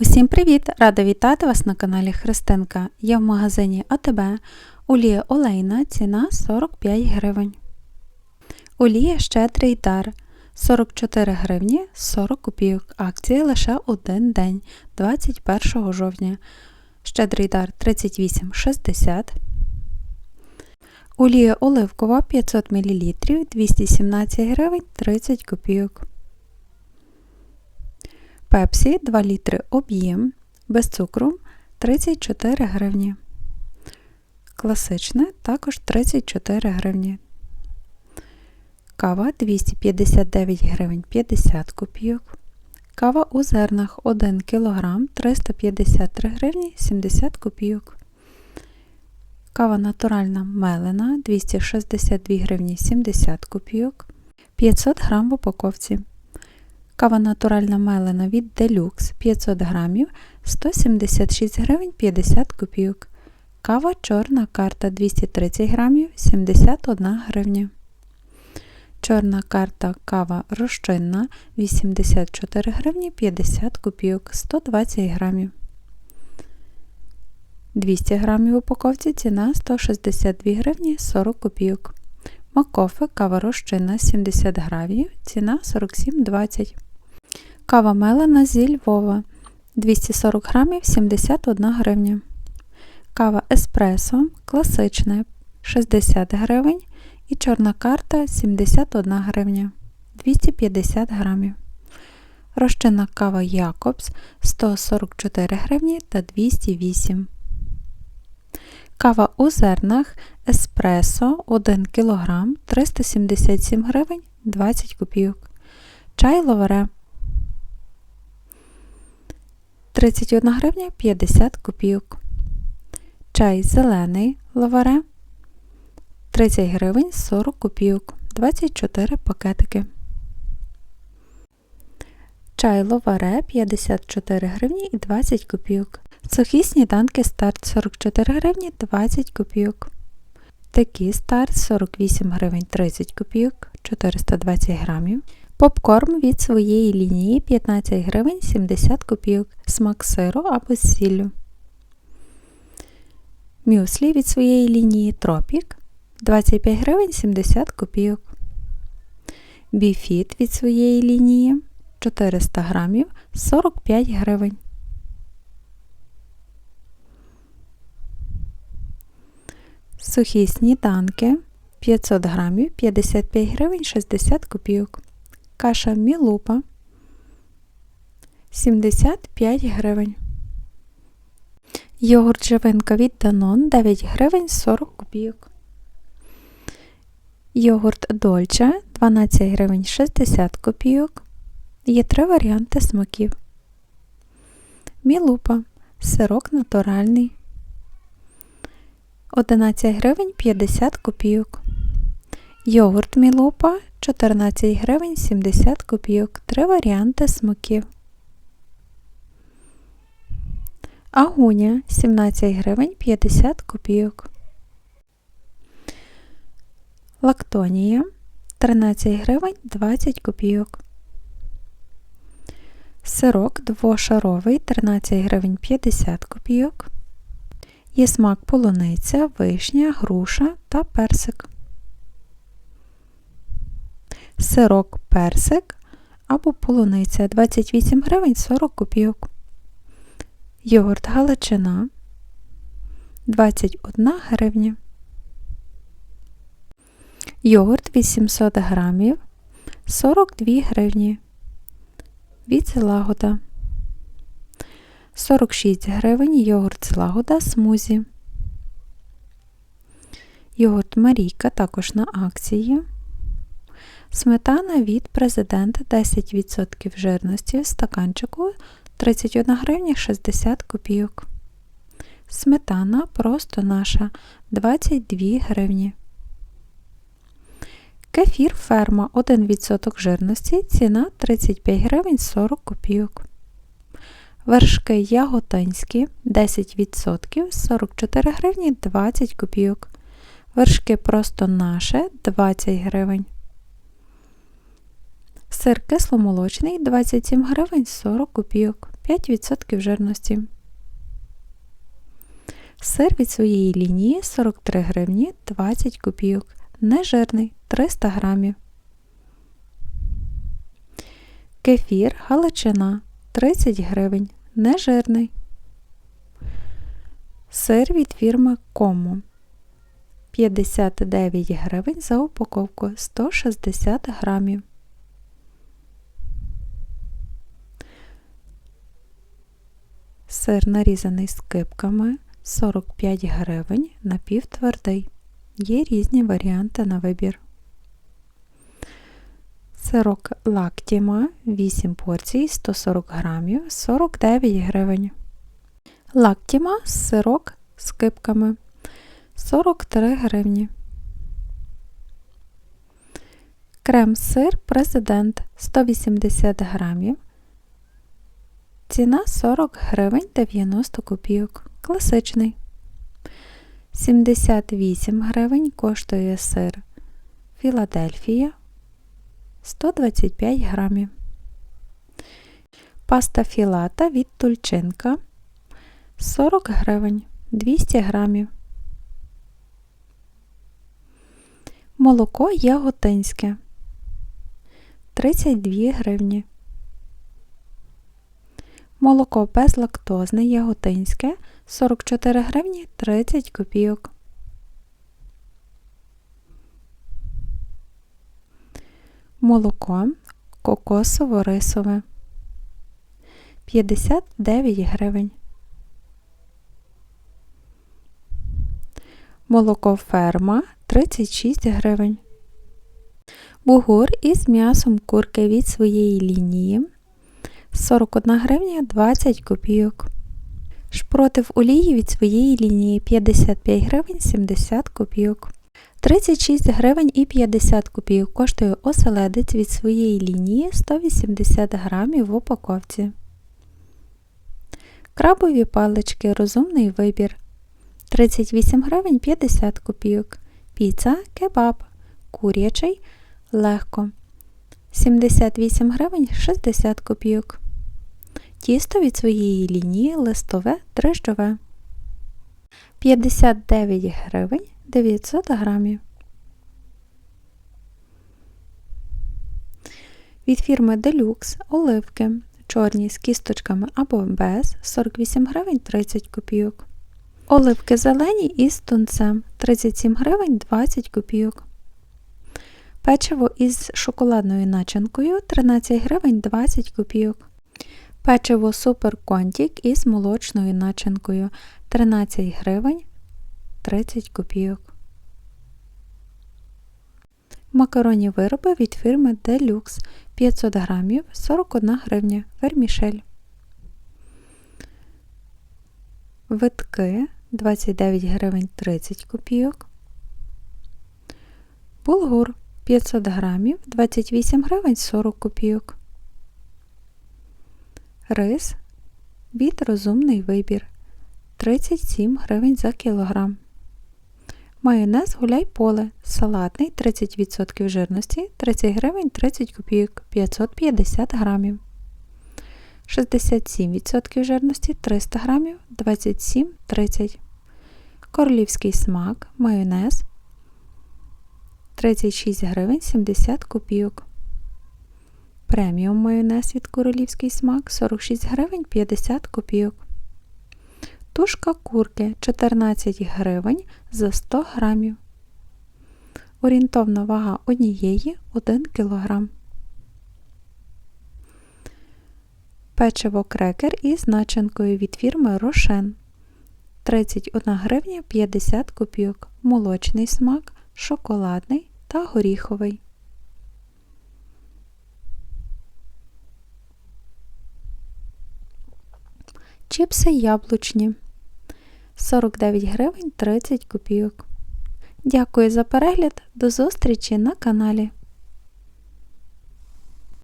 Усім привіт! Рада вітати вас на каналі Христинка. Я в магазині АТБ. Олія олейна, ціна 45 гривень. Олія щедрий дар 44 гривні 40 копійок. Акції лише один день 21 жовтня. Щедрий дар 38,60. Олія оливкова 500 мл 217 гривень 30 копійок. Пепсі 2 літри об'єм без цукру 34 гривні. Класичне також 34 гривні. Кава 259 гривень 50 копійок. Кава у зернах 1 кг 353 гривні 70 копійок. Кава натуральна мелена 262 гривні 70 копійок. 500 г в упаковці. Кава натуральна мелена від Deluxe 500 грамів 176 гривень 50 копійок. Кава чорна карта 230 грамів 71 гривня. Чорна карта кава розчинна 84 гривні 50 копійок 120 грамів. 200 грамів в упаковці ціна 162 гривні 40 копійок. Макофе кава розчинна 70 грамів, ціна 47,20 Кава мелена зі Львова 240 грамів 71 гривня. Кава еспресо класична 60 гривень і чорна карта 71 гривня 250 грамів. Розчинна кава Якобс 144 гривні та 208 Кава у зернах еспресо 1 кг 377 гривень 20 копійок. Чай ловаре 31 гривня 50 копійок. Чай зелений лаваре 30 гривень 40 копійок, 24 пакетики. Чай ловаре 54 гривні і 20 копійок. Сухі сніданки старт 44 гривні 20 копійок. Такі старт 48 гривень 30 копійок, 420 грамів. Попкорн від своєї лінії 15 гривень 70 копійок, смак сиру або сіллю. Мюслі від своєї лінії Тропік 25 гривень 70 копійок. Біфіт від своєї лінії 400 грамів 45 гривень. Сухі сніданки 500 грамів 55 гривень 60 копійок. Каша мілупа 75 гривень. Йогурт живинка від Данон 9 гривень 40 копійок. Йогурт Дольче 12 гривень 60 копійок. Є три варіанти смаків. Мілупа сирок натуральний 11 гривень 50 копійок. Йогурт Мілупа 14 гривень 70 копійок. Три варіанти смаків. Агуня 17 гривень 50 копійок. Лактонія 13 гривень 20 копійок. Сирок двошаровий 13 гривень 50 копійок. Є смак полуниця, вишня, груша та персик. Сирок персик або полуниця 28 гривень 40 копійок. Йогурт галичина 21 гривня. Йогурт 800 грамів 42 гривні. Від Лагода 46 гривень йогурт Лагода смузі. Йогурт Марійка також на акції. Сметана від президента 10% жирності в стаканчику 31 гривня 60 копійок. Сметана просто наша 22 гривні. Кефір ферма 1% жирності, ціна 35 гривень 40 копійок. Вершки яготинські 10% 44 гривні 20 копійок. Вершки просто наше 20 гривень. Сир кисломолочний 27 гривень 40 копійок. 5% жирності. Сир від своєї лінії 43 гривні 20 копійок. Нежирний 300 грамів. Кефір Галичина 30 гривень. Нежирний. Сир від фірми Кому 59 гривень за упаковку 160 грамів. Сир нарізаний скипками 45 гривень напівтвердий. Є різні варіанти на вибір. Сирок лактіма 8 порцій 140 грамів 49 гривень. Лактіма сирок з кипками 43 гривні. Крем-сир президент 180 грамів. Ціна 40 гривень 90 копійок. Класичний. 78 гривень коштує сир Філадельфія 125 грамів. Паста філата від тульчинка 40 гривень 200 грамів. Молоко яготинське 32 гривні. Молоко безлактозне яготинське 44 гривні 30 копійок. Молоко кокосово-рисове 59 гривень. Молоко ферма 36 гривень. Бугур із м'ясом курки від своєї лінії 41 гривня 20 копійок. Шпроти в олії від своєї лінії 55 гривень 70 копійок. 36 гривень і 50 копійок коштує оселедець від своєї лінії 180 грамів в упаковці. Крабові палички розумний вибір 38 гривень 50 копійок. Піца кебаб. Курячий легко 78 гривень 60 копійок. Тісто від своєї лінії листове дрижджове 59 гривень 900 грамів. Від фірми Deluxe оливки чорні з кісточками або без 48 гривень 30 копійок. Оливки зелені із тунцем 37 гривень 20 копійок. Печиво із шоколадною начинкою 13 гривень 20 копійок. Печиво Супер Контік із молочною начинкою 13 гривень 30 копійок. Макаронні вироби від фірми Deluxe 500 грамів 41 гривня. Вермішель. Витки 29 гривень 30 копійок. Булгур 500 грамів 28 гривень 40 копійок. Рис від розумний вибір 37 гривень за кілограм. Майонез гуляй поле салатний 30% жирності 30 гривень 30 копійок 550 грамів. 67% жирності 300 грамів 27,30 Королівський смак майонез 36 гривень 70 копійок. Преміум майонез від королівський смак 46 гривень 50 копійок. Тушка курки 14 гривень за 100 грамів. Орієнтовна вага однієї 1 кг. Печиво крекер із начинкою від фірми Рошен 31 гривня 50 копійок. Молочний смак, шоколадний та горіховий. Чіпси яблучні 49 гривень 30 копійок. Дякую за перегляд. До зустрічі на каналі.